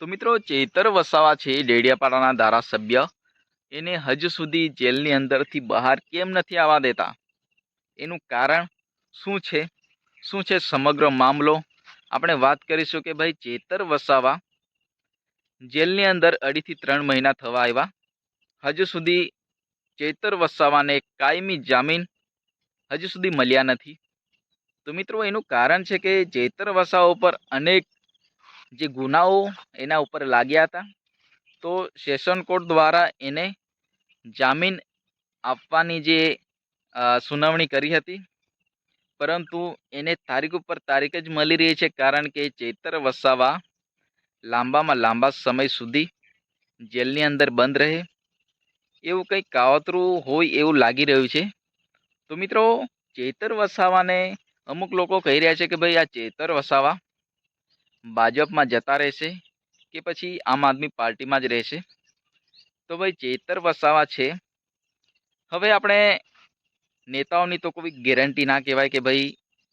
તો મિત્રો ચેતર વસાવા છે ડેડિયાપાડાના ધારાસભ્ય. એને હજુ સુધી જેલની અંદરથી બહાર કેમ નથી આવવા દેતા? એનું કારણ શું છે? શું છે સમગ્ર મામલો? આપણે વાત કરીશું કે ભાઈ ચેતર વસાવા જેલની અંદર અઢીથી ત્રણ મહિના થવા આવ્યા. હજુ સુધી ચેતર વસાવાને કાયમી જામીન હજુ સુધી મળ્યા નથી. તો મિત્રો એનું કારણ છે કે ચેતર વસાવા ઉપર અનેક જે ગુનાઓ એના ઉપર લાગ્યા હતા, તો સેશન કોર્ટ દ્વારા એને જામીન આપવાની જે સુનાવણી કરી હતી. પરંતુ એને તારીખ ઉપર તારીખ જ મળી રહી છે કારણ કે ચેતર વસાવા લાંબામાં લાંબા સમય સુધી જેલની અંદર બંધ રહે. એવું કંઈક કાવતરું હોય એવું લાગી રહ્યું છે. તો મિત્રો, ચેતર વસાવાને અમુક લોકો કહી રહ્યા છે કે ભાઈ આ ચેતર વસાવા ભાજપમાં જતા રહેશે કે પછી આમ આદમી પાર્ટીમાં જ રહેશે? તો ભાઈ ચેતર વસાવા છે. હવે આપણે નેતાઓની તો કોઈ ગેરંટી ના કહેવાય કે ભાઈ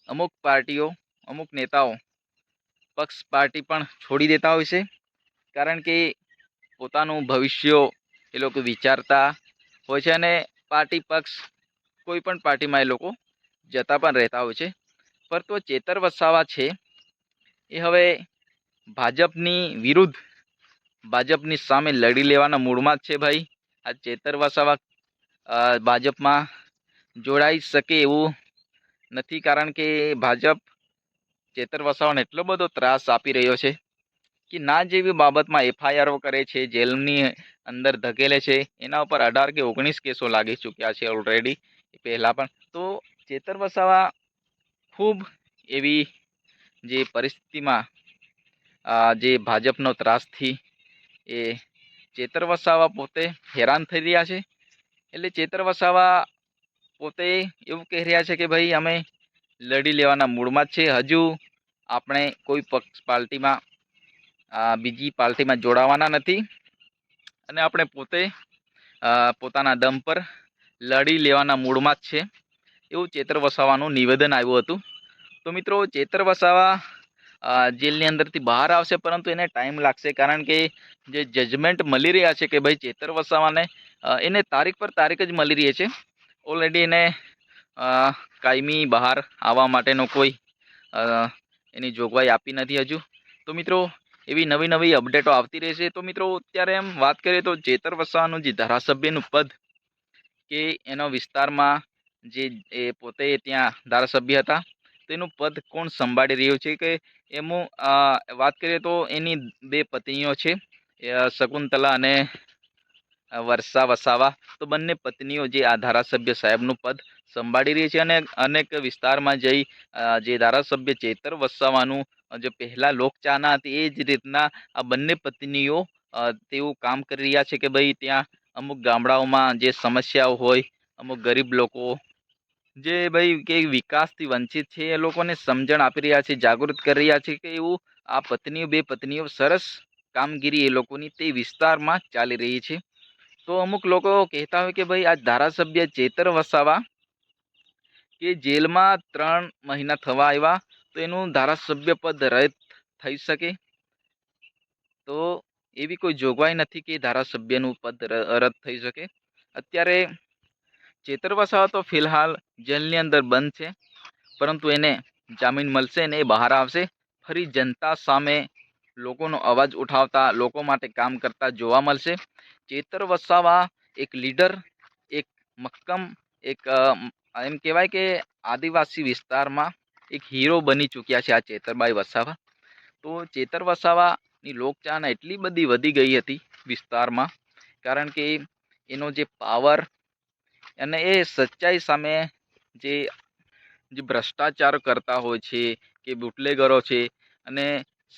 અમુક પાર્ટીઓ, અમુક નેતાઓ પક્ષ પાર્ટી પણ છોડી દેતા હોય છે. કારણ કે પોતાનું ભવિષ્ય એ લોકો વિચારતા હોય છે અને પાર્ટી પક્ષ કોઈ પણ પાર્ટીમાં એ લોકો જતા પણ રહેતા હોય છે. પરંતુ ચેતર વસાવા છે. એ હવે ભાજપની વિરુદ્ધ, ભાજપની સામે લડી લેવાના મૂડમાં જ છે ભાઈ. આ ચેતર વસાવા ભાજપમાં જોડાઈ શકે એવું નથી કારણ કે ભાજપ ચેતર વસાવાને એટલો બધો ત્રાસ આપી રહ્યો છે કે ના જેવી બાબતમાં એફઆઈઆરો કરે છે, જેલની અંદર ધકેલે છે, એના ઉપર અઢાર કે ઓગણીસ કેસો લાગી ચૂક્યા છે ઓલરેડી પહેલાં પણ તો ચેતર વસાવા ખૂબ એવી જે પરિસ્થિતિમાં જે ભાજપનો ત્રાસથી એ ચેતર વસાવા પોતે હેરાન થઈ રહ્યા છે. એટલે ચેતર વસાવા પોતે એવું કહી રહ્યા છે કે ભાઈ, અમે લડી લેવાના મૂડમાં જ છે. હજુ આપણે કોઈ પક્ષ પાર્ટીમાં બીજી પાર્ટીમાં જોડાવાના નથી. અને આપણે પોતે પોતાના દમ પર લડી લેવાના મૂડમાં જ છે. એવું ચેતર વસાવાનું નિવેદન આવ્યું હતું. તો મિત્રો ચેતર વસાવા જેલની અંદરથી બહાર આવશે પરંતુ એને ટાઈમ લાગશે કારણ કે જે જજમેન્ટ મળી રહ્યા છે કે ભાઈ ચેતર વસાવાને એને તારીખ પર તારીખ જ મળી રહી છે. ઓલરેડી એને કાયમી બહાર આવવા માટેનો કોઈ એની જોગવાઈ આપી નથી હજુ. તો મિત્રો એવી નવી નવી અપડેટો આવતી રહેશે. તો મિત્રો અત્યારે એમ વાત કરીએ તો ચેતર વસાવાનું જે ધારાસભ્યનું પદ કે એનો વિસ્તારમાં જે એ પોતે ત્યાં ધારાસભ્ય હતા તેનું પદ કોણ સંભાળી રહ્યું છે કે એમાં વાત કરીએ તો એની બે પત્નીઓ છે શકુંતલા અને વર્ષા વસાવા. તો બંને પત્નીઓ જે આ ધારાસભ્ય સાહેબનું પદ સંભાળી રહી છે અને અનેક વિસ્તારમાં જઈ જે ધારાસભ્ય ચેતર વસાવાનું જે પહેલાં લોકચાહના હતી, એ જ રીતના આ બંને પત્નીઓ તેવું કામ કરી રહ્યા છે કે ભાઈ ત્યાં અમુક ગામડાઓમાં જે સમસ્યાઓ હોય, અમુક ગરીબ લોકો જે ભાઈ કે વિકાસથી વંચિત છે, એ લોકોને સમજણ આપી રહ્યા છે, જાગૃત કરી રહ્યા છે કે એવું આ પત્નીઓ, બે પત્નીઓ સરસ કામગીરી એ લોકોની તે વિસ્તારમાં ચાલી રહી છે. તો અમુક લોકો કહેતા હોય કે ભાઈ આ ધારાસભ્ય ચેતર વસાવા કે જેલમાં ત્રણ મહિના થવા આવ્યા તો એનું ધારાસભ્ય પદ રદ થઈ શકે? તો એવી કોઈ જોગવાઈ નથી કે ધારાસભ્યનું પદ રદ થઈ શકે. અત્યારે ચેતર વસાવા તો ફિલહાલ જેલની અંદર બંધ છે. પરંતુ એને જામીન મળશે ને એ બહાર આવશે. ફરી જનતા સામે લોકોનો અવાજ ઉઠાવતા લોકો માટે કામ કરતા જોવા મળશે. ચેતર વસાવા એક લીડર, એક મક્કમ, એક એમ કહેવાય કે આદિવાસી વિસ્તારમાં એક હીરો બની ચૂક્યા છે આ ચેતરબાઈ વસાવા. તો ચેતર વસાવાની લોકચાહના એટલી બધી વધી ગઈ હતી વિસ્તારમાં, કારણ કે એનો જે પાવર અને એ સચ્ચાઈ સામે જે જે ભ્રષ્ટાચાર કરતા હોય છે, કે બુટલેગરો છે, અને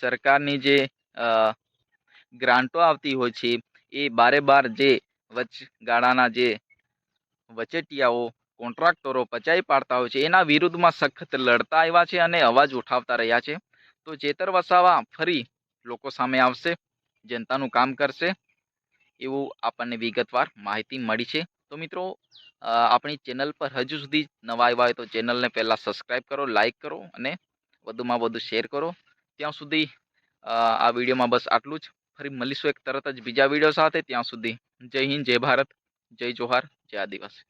સરકારની જે ગ્રાન્ટો આવતી હોય છે, એ બારે બાર જે વચગાળાના જે વચેટિયાઓ, કોન્ટ્રાક્ટરો પચાવી પાડતા હોય છે, એના વિરુદ્ધમાં સખત લડતા આવ્યા છે અને અવાજ ઉઠાવતા રહ્યા છે. તો ચેતર વસાવા ફરી લોકો સામે આવશે, જનતાનું કામ કરશે, એવું આપણને વિગતવાર માહિતી મળી છે. તો મિત્રો આપણી ચેનલ પર હજુ સુધી નવા આવ્યા હોય તો ચેનલને પહેલાં સબસ્ક્રાઈબ કરો લાઈક કરો અને વધુમાં વધુ શેર કરો. ત્યાં સુધી આ વિડીયોમાં બસ આટલું જ. ફરી મળીશું એક તરત જ બીજા વીડિયો સાથે. ત્યાં સુધી જય હિન્દ, જય ભારત, જય જોહાર, જય આદિવાસી.